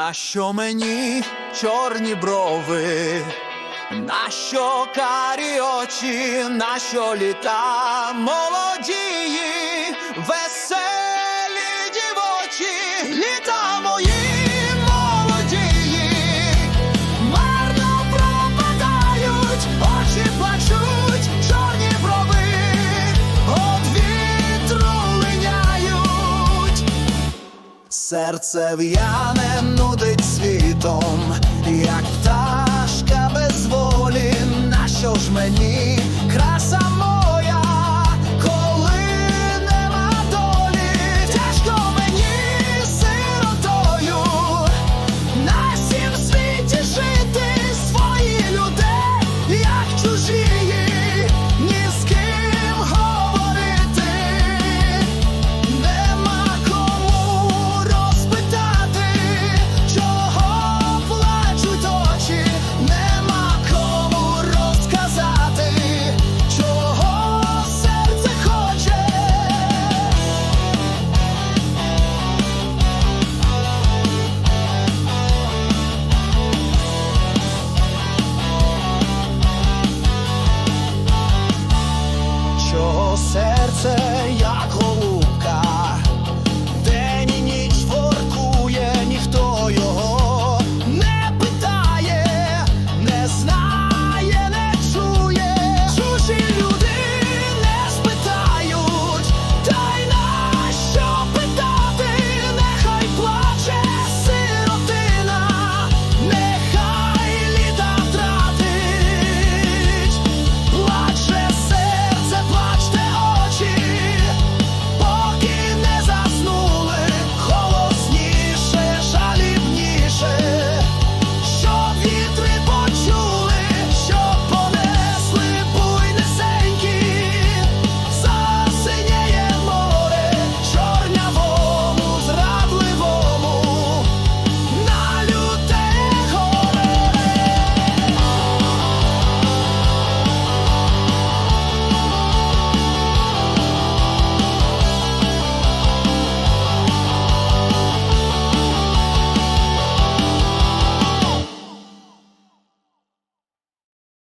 Нащо мені чорні брови? Нащо карі очі, нащо літа? Молодії, веселі дівочі, літа Серце в'яне нудить світом, як пташка без волі, на що ж мені краса моя, коли нема долі, тяжко мені сиротою, на всім світі жити свої люди, як чужі. серце як голубка.